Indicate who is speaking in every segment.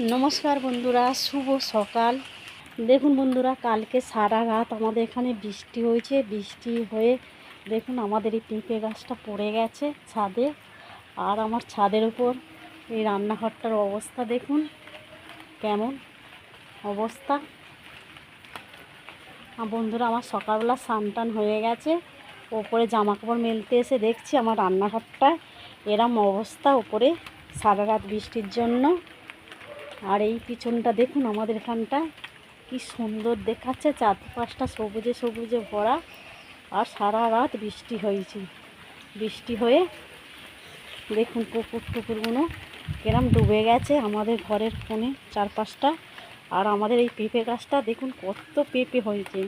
Speaker 1: নমস্কার বন্ধুরা, শুভ সকাল। দেখুন বন্ধুরা, কালকে সারা রাত আমাদের এখানে বৃষ্টি হয়েছে, বৃষ্টি হয়ে দেখুন আমাদের এই পেঁপে গাছটা পড়ে গেছে ছাদে। আর আমার ছাদের উপর এই রান্নাঘরটার অবস্থা দেখুন, কেমন অবস্থা। বন্ধুরা, আমার সকালবেলা স্নান টান হয়ে গেছে, ওপরে জামা কাপড় মেলতে এসে দেখছি আমার রান্নাঘরটা এরম অবস্থা ওপরে সারা রাত বৃষ্টির জন্য। আর এই পিছনটা দেখুন আমাদের এখানটা। কি সুন্দর দেখাচ্ছে, চারপাশটা সবুজে সবুজে ভরা আর সারা রাত বৃষ্টি হয়েছে। বৃষ্টি হয়ে দেখুন কুকুর টুকুরগুলো কেরম ডুবে গেছে আমাদের ঘরের কোণে চারপাশটা। আর আমাদের এই পেঁপে গাছটা দেখুন কত পেঁপে হয়েছে।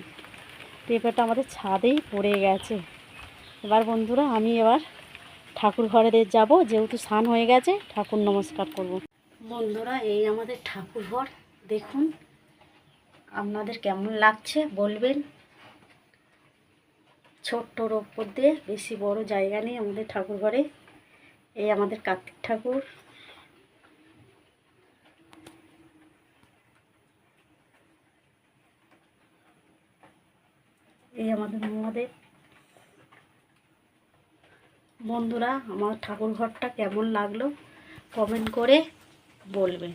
Speaker 1: পেঁপেটা আমাদের ছাদেই পড়ে গেছে। এবার বন্ধুরা আমি এবার ঠাকুর ঘরে যাব, যেহেতু স্নান হয়ে গেছে, ঠাকুর নমস্কার করব। বন্ধুরা, এই আমাদের ঠাকুর ঘর দেখুন, আপনাদের কেমন লাগছে বলবেন। ছোট্টর ওপর দিয়ে বেশি বড় জায়গা নেই আমাদের ঠাকুর ঘরে এই আমাদের কার্তিক ঠাকুর। এই আমাদের মহাদেব। বন্ধুরা, আমার ঠাকুর ঘরটা কেমন লাগল? কমেন্ট করে বলবেন